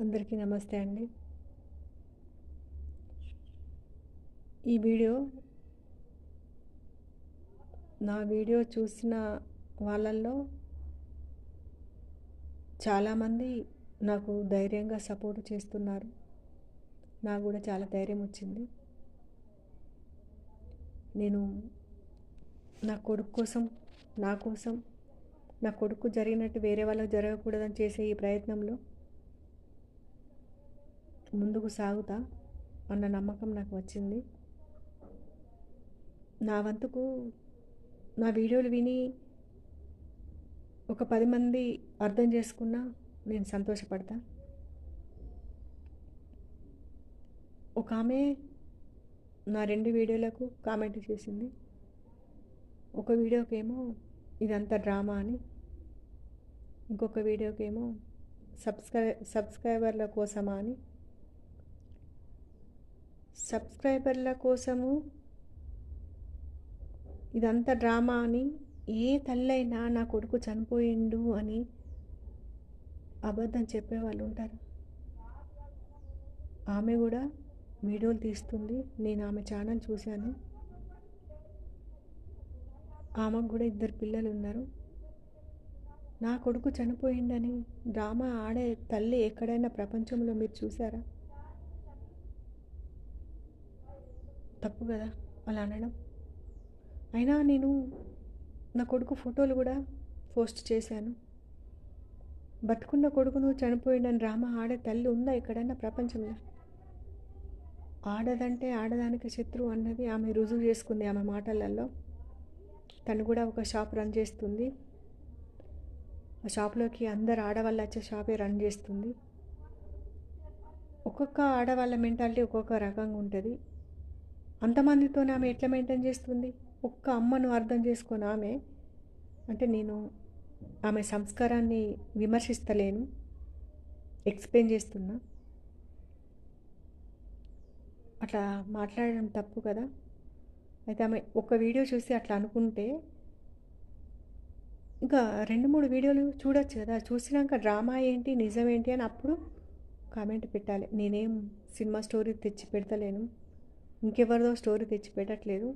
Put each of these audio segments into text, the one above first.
అందరికీ నమస్తే అండి. ఈ వీడియో నా వీడియో చూసిన వాళ్ళల్లో చాలామంది నాకు ధైర్యంగా సపోర్ట్ చేస్తున్నారు. నాకు కూడా చాలా ధైర్యం వచ్చింది. నేను నా కొడుకు కోసం నా కోసం నా కొడుకు జరిగినట్టు వేరే వాళ్ళకి జరగకూడదని చేసే ఈ ప్రయత్నంలో ముందుకు సాగుతా అన్న నమ్మకం నాకు వచ్చింది. నా వంతుకు నా వీడియోలు విని ఒక పది మంది అర్థం చేసుకున్నా నేను సంతోషపడతా. ఒక ఆమె నా రెండు వీడియోలకు కామెంట్ చేసింది. ఒక వీడియోకేమో ఇదంతా డ్రామా అని ఇంకొక వీడియోకేమో సబ్స్క్రై సబ్స్క్రైబర్ల కోసమా అని సబ్స్క్రైబర్ల కోసము ఇదంతా డ్రామా అని ఏ తల్లైనా నా కొడుకు చనిపోయిండు అని అబద్ధం చెప్పేవాళ్ళు ఉంటారు. ఆమె కూడా వీడియోలు తీస్తుంది. నేను ఆమె ఛానల్ చూశాను. ఆమెకు కూడా ఇద్దరు పిల్లలు ఉన్నారు. నా కొడుకు చనిపోయిందని డ్రామా ఆడే తల్లి ఎక్కడైనా ప్రపంచంలో మీరు చూసారా తప్పు కదా అలా అనడం. అయినా నేను నా కొడుకు ఫోటోలు కూడా పోస్ట్ చేశాను. బతుకున్న కొడుకును చనిపోయిందని డ్రామా ఆడే తల్లి ఉందా ఎక్కడైనా ప్రపంచంలో? ఆడదంటే ఆడదానికి శత్రువు అన్నది ఆమె రుజువు చేసుకుంది ఆమె మాటలలో తను కూడా ఒక షాప్ రన్ చేస్తుంది. ఆ షాప్లోకి అందరు ఆడవాళ్ళు వచ్చే షాపే రన్ చేస్తుంది. ఒక్కొక్క ఆడవాళ్ళ మెంటాలిటీ ఒక్కొక్క రకంగా ఉంటుంది. అంతమందితో ఆమె ఎట్లా మెయింటైన్ చేస్తుంది? ఒక్క అమ్మను అర్థం చేసుకొని ఆమె అంటే నేను ఆమె సంస్కారాన్ని విమర్శిస్తలేను ఎక్స్ప్లెయిన్ చేస్తున్నా. అట్లా మాట్లాడడం తప్పు కదా? అయితే ఆమె ఒక వీడియో చూసి అట్లా అనుకుంటే ఇంకా రెండు మూడు వీడియోలు చూడొచ్చు కదా? చూసినాక డ్రామా ఏంటి నిజం ఏంటి అని అప్పుడు కామెంట్ పెట్టాలి. నేనేం సినిమా స్టోరీ తెచ్చి పెడతలేను. ఇంకెవరిదో స్టోరీ తెచ్చి పెట్టట్లేదు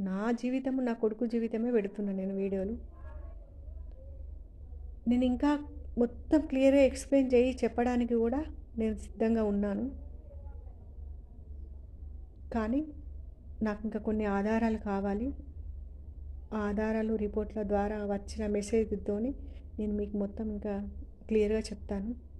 నా జీవితము నా కొడుకు జీవితమే పెడుతున్నాను నేను వీడియోలు. నేను ఇంకా మొత్తం క్లియర్గా ఎక్స్ప్లెయిన్ చేయి చెప్పడానికి కూడా నేను సిద్ధంగా ఉన్నాను. కానీ నాకు ఇంకా కొన్ని ఆధారాలు కావాలి. ఆ ఆధారాలు రిపోర్ట్ల ద్వారా వచ్చిన మెసేజ్తోని నేను మీకు మొత్తం ఇంకా క్లియర్గా చెప్తాను.